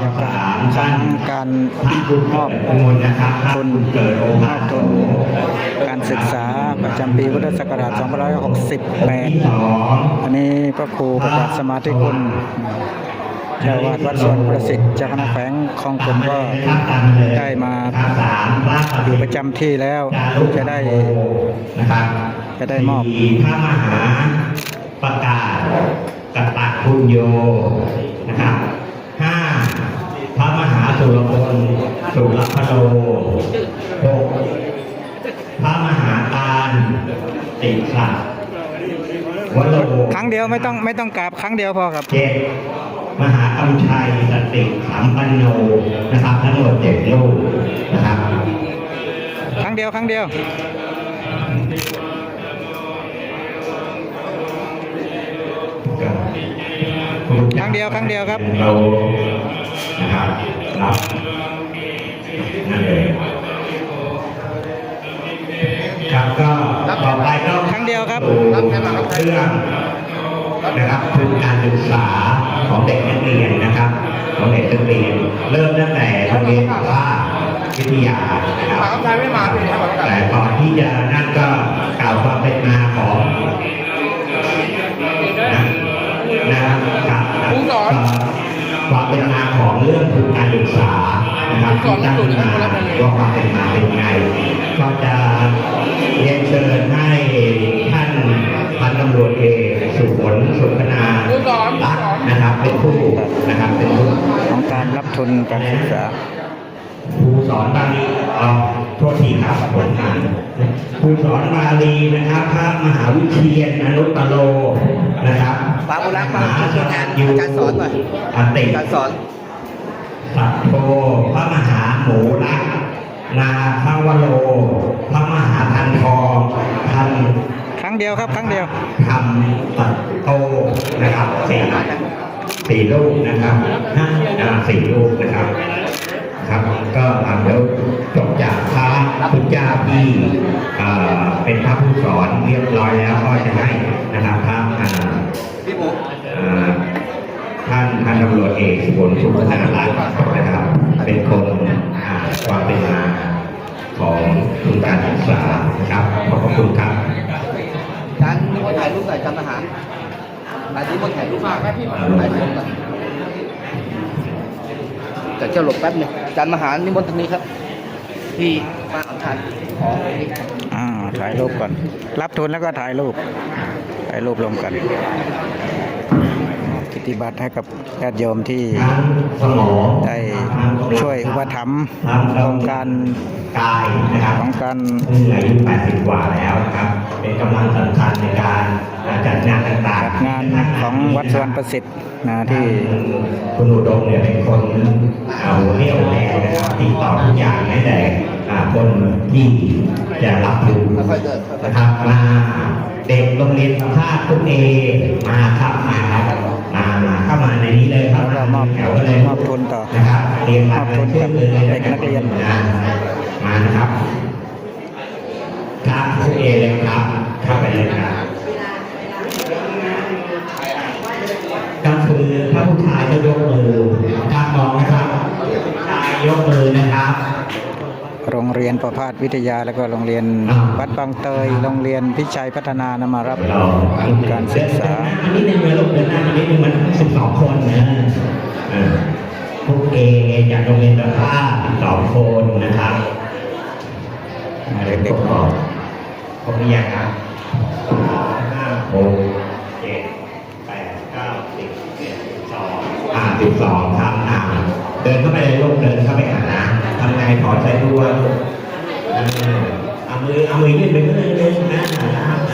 บรรยากาศของการท่านบุญมอบเกิดมงคลนะครับท่านทุนบุญเกิดโอมภาอสบทุนการศึกษาประจำปีพุทธศักราชที่2568สองอันนี้พระครูประกาศสมาธิคุณเจ้าวาดวัดสวนประสิทธิ์เจ้าคณะแขวงคลองกลมก็ได้มาอยู่ประจำที่แล้วจะได้นะครับจะได้มอบสี่พระมหาประกาศกัตตะพุญโยนะครับห้าพ ระมหาสุรพลสุรพโลหกพระมหาตาลติศักดิ์วโรครั้งเดียวไม่ต้องไม่ต้องกราบครั้งเดียวพอครับเจ็ดมหากำชัยสติสามปันโนนะครับทั้งหมดเจ็ดรูปนะครับครั้งเดียวครั้งเดียว ครั้งเดียวครั้งเดียวครับเรานะครับรับนั่นเลยครับก็ต่อไปก็ครั้งเดียวครับรับแค่มาเครื่องนะครับทุนการศึกษาของเด็กนักเรียนนะครับของเด็กนักเรียนเริ่มตั้งแต่โรงเรียนว่าวิทยานะครับหมากำชัยไม่มาพี่หมากำชัยแต่ก่อนที่จะนั่นก็กล่าวความเป็นมาของนะนะครับ ความเป็นมาของเรื่องทุนการศึกษานะครับที่ตั้งขึ้นมาว่าความเป็นมาเป็นไงก็จะเรียนเชิญให้ท่านพันตำรวจเอกสุขนสุขนารักษ์นะครับเป็นผู้นะครับเป็นผู้ของการรับทุนการศึกษาครูสอนบาลีเอ่อ โทษทีครับผลงานครูสอนบาลีนะครับพระมหาวิเชียนอนุตตโลนะครับฝากบุรักษ์มาเป็นตัวแทนอาจารย์สอนหน่อยอติการสอนสัตโธพระมหาหมูรักษ์นาพระวโรพระมหาทันทองทันครั้งเดียวครับ ครั้งเดียวทำตัดโตนะครับสี่สี่ลูกนะครับห้าอ่าสี่ลูกนะครับ ครับ ก็เดี๋ยวจบจากพระพุทธเจ้าที่เป็นพระผู้สอนเรียบร้อยแล้วก็จะให้นะครับพระท่านท่านตำรวจเอกสุพลสุพนารัตน์นะครับ เป็นคนความเป็นมาของทุนการศึกษานะครับขอบพระคุณครับอาจารย์นิมนต์ถ่ายรูปหน่จำทหารอาจารย์นิมนต์ถ่ายรูปมากครับพี่ถ่ายรูปหน่อย แต่เจ้าหลบแป๊บหนึงจานมหานิมนต์ตรงนี้ครับ พี่มาเอาทานขอนี่อ่าถ่ายรูปก่อน รับทุนแล้วก็ถ่ายรูปถ่ายรูปรวมกัน กิตติบัตรให้กับญาติโยมที่ทั้งสมองได้ช่วยอุปถัมภ์โครงการกายนะครับของการซึ่งอายุ80 กว่าแล้วนะครับเป็นกำลังสำคัญในการจัดงานต่างจัดๆงานของวัดสวรรณประสิทธิ์นะที่คุณอุดมเนี่ยเป็นคนเอาเรี่ยวแรงนะครับติดต่อทุกอย่างให้แต่อ่าคนที่จะรับรู้ค่อยๆเดินค่อยๆนะครับมาเด็กโรงเรียนสัมภาษณ์ทุกเอมาครับมาครับ มามาเข้ามาในนี้เลยครับแล้วก็มอบแถวกันเลยมอบทุนต่อนะครับเรียนมอบทุนกับเด็กนักเรียนมานะครับครับทุกเอเลยครับเข้าไปเลยครับก็คือถ้าผู้ชายก็ยกมือถ้ามองนะครับผู้ชายยกมือนะครับโรงเรียนประพาสวิทยา แล้วก็โรงเรียนวัดบางเตย โรงเรียนพิชัยพัฒนานำมารับทุนการศึกษาอันนี้ในเรือลูกเดินหน้าอันนี้นึงมันสิบสองคนนะเออพวกเอจากโรงเรียนประภาสิบสองคนนะครับเด็กๆๆบอกครบหรือยังครับห้าหกเจ็ดแปดเก้าสิบเอ็ดสิบสองอ่าสิบสองครับอ่าเดินเข้าไปเลยลูกเดินเข้าไปหาทำไงถอดใจด้วยเออเอา มือเอามือยื่นไปมือยๆนะ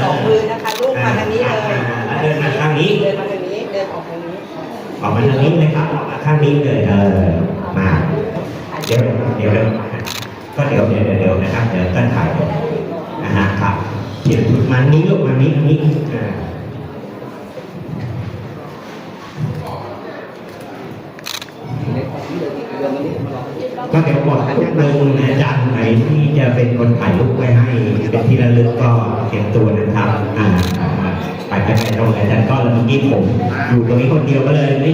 สองมือนะคะลูกมาทางนี้เลยเดินมาทางนี้เดินมาทางนี้เดินออกทางนี้ออกมาทางนี้นะครับออกมาข้างนี้เลยเออมาเดี๋ยวเดี๋ยวเดี๋ยวก็เดี๋ยวเดี๋ยวเดี๋ยวนะครับเดี๋ยวต้นถ่ายนะฮะครับเดี๋ยวมานี้ลูกมานี้นี้อ่า ก็เดี๋ยวบอกท่านหนึ่งอาจารย์ไหนที่จะเป็นคนถ่ายรูปไว้ให้เป็นที่ระลึกก็เตรียมตัวนะครับอ่าไปไปไปตรงอาจารย์ก็แล้วเมื่อกี้ผมอยู่ตรงนี้คนเดียวก็เลยไม่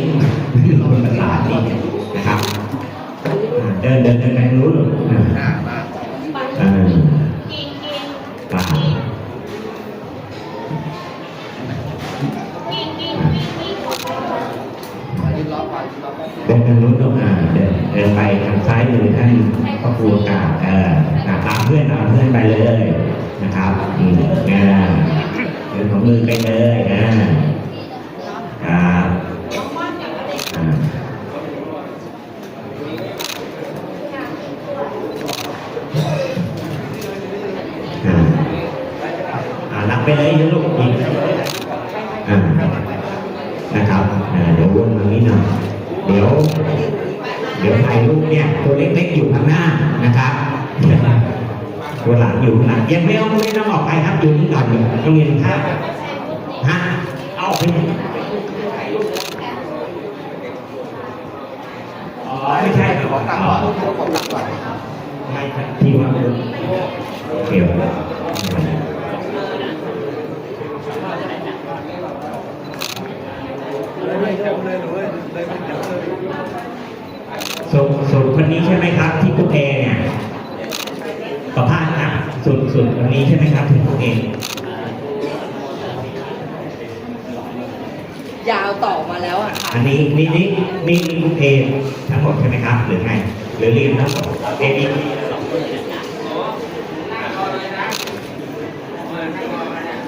ไม่รู้คนภาษานี่นะครับนเดินเดินไปทางนู้นลูกอ่ เดินทางนู้นลูกอ่าเดินเดินไปทางซ้ายมือท่านพระครูกาเอออ่าตามเพื่อนตามเพื่อนไปเลยนะครับอืมอ่าเดินของมือไปเลยอ่าครับ ตัวหลังอยู่หลังยังไม่เอาไม่ต้องออกไปครับอยู่นี่ก่อนโรงเรียนท่าฮะเอาไปอ๋อไม่ใช่ขอตังค์ก่อนขอตังค์ก่อนไม่ใช่ที่ว่าเกี่ยวส่วนส่วนคนนี้ใช่ไหมครับที่คุณเอเนี่ยประพาส นะส่วนส่วนคนนี้ใช่ไหมครับที่คุณเอยาวต่อมาแล้วอะค่ะอันนี้นี่นี่นี่นี่คุณเอทั้งหมดใช่ไหมครับ หรือไงหรือเรียนทั้งหมดเอนี่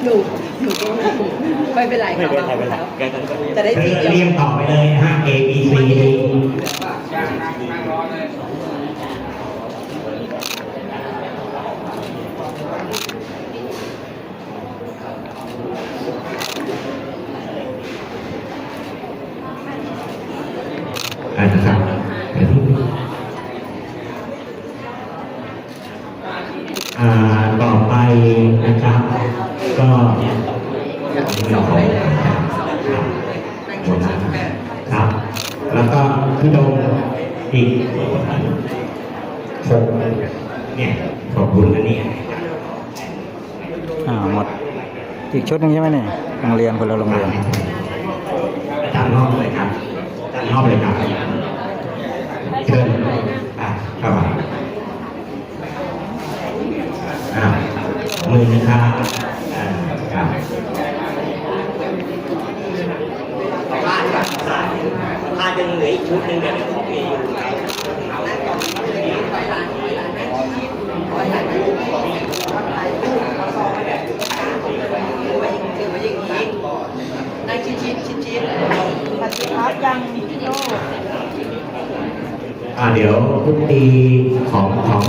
หนูหนูก็ไม่เป็นไรค่ะไม่เป็นไรจะได้ทีเดียวเรียงต่อไปเลยนะฮะ A B C D อ่านะครับอ่ต่อไปนะครับ ก็สองครับ แล้วก็พี่โดมอีกหกเนี่ยขอบคุณอันนี้ อ่าหมด อีกชุดหนึงใช่ไหมเนี่ยโรงเรียนคนละโรงเรียนตามรอบเลยครับตามรอบเลยครับเชิญอะเข้ามาอ่ามือนะครับอ่าครับบ้านก่อนพาจะเหลืออีกชุดหนึ่งเนี่ยเป็นของเออยู่ นั่งชิดชิดชิดชิด ปฏิพัทธ์ยังโลก อ่าเดี๋ยวทุกตีของของ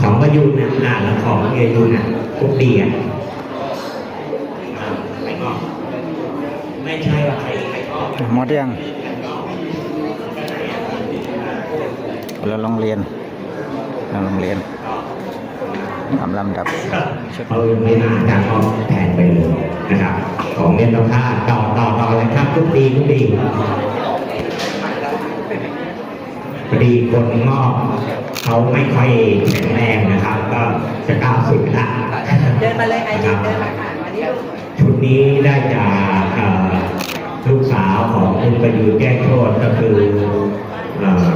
ของประยุนนะอ่าแล้วของเอยุนนะทุกตีอะอ่าไม่งอกไม่ใช่ว่าใครใครงอกหมดยังคนละโรงเรียนคนละโรงเรียนตามลำดับเอาไม่นานจากเอาแทนไปเลยนะครับ ของเล่นต้องค่าต่อต่อต่อเลยครับทุกตีทุกตีพอ ดีคนงอกเขาไม่ค่อยแข็งแรงนะครับ ก็จะก้าวสุดละเดินมาเลยไอรีนเดินมาค่ะมานี่ลูกชุดนี้ได้จากเอ่อลูกสาวของคุณประยูนแก้งโทษก็คือเอ่อ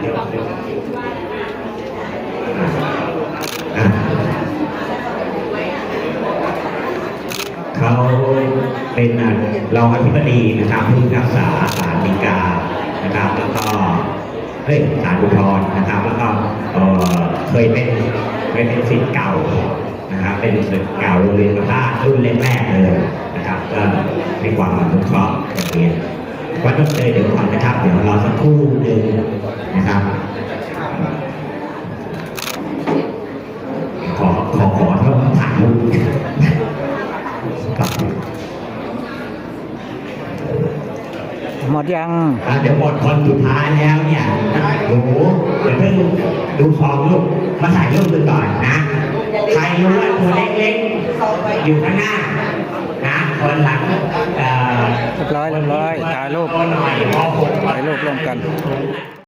เดี๋ยวเดี๋ยวอะเขาเป็นอะรองอธิบดีนะครับผู้พิพากษาศาล ฎีกานะครับ แล้วก็เฮ้ยศาลอุทธรณ์นะครับ แล้วก็เออเคยเป็นเคยเป็นศิทธิ์เก่านะครับ เป็นสิทธิ์เก่าโรงเรียนประภาสรุ่นแรกๆเลยนะครับ ก็มีความอนุเคราะห์โรงเรียนวันนี้เจอเดี๋ยวก่อนนะครับ เดี๋ยวรอสักครู่หนึ่งนะครับ หมดยังอะเดี๋ยวหมดคนสุดท้ายแล้วเนี่ยหนูเดี๋ยวเพิ่งดูฟองลูกมาถ่ายรูปดูก่อนนะ ใครรู้ว่าตัวเล็กๆ อยู่ข้างหน้า นะคนหลังเอ่อเรียบร้อยเรียบร้อยถ่ายรูปตัวหน่อยม .6 ถ่ายรูปร่วมกัน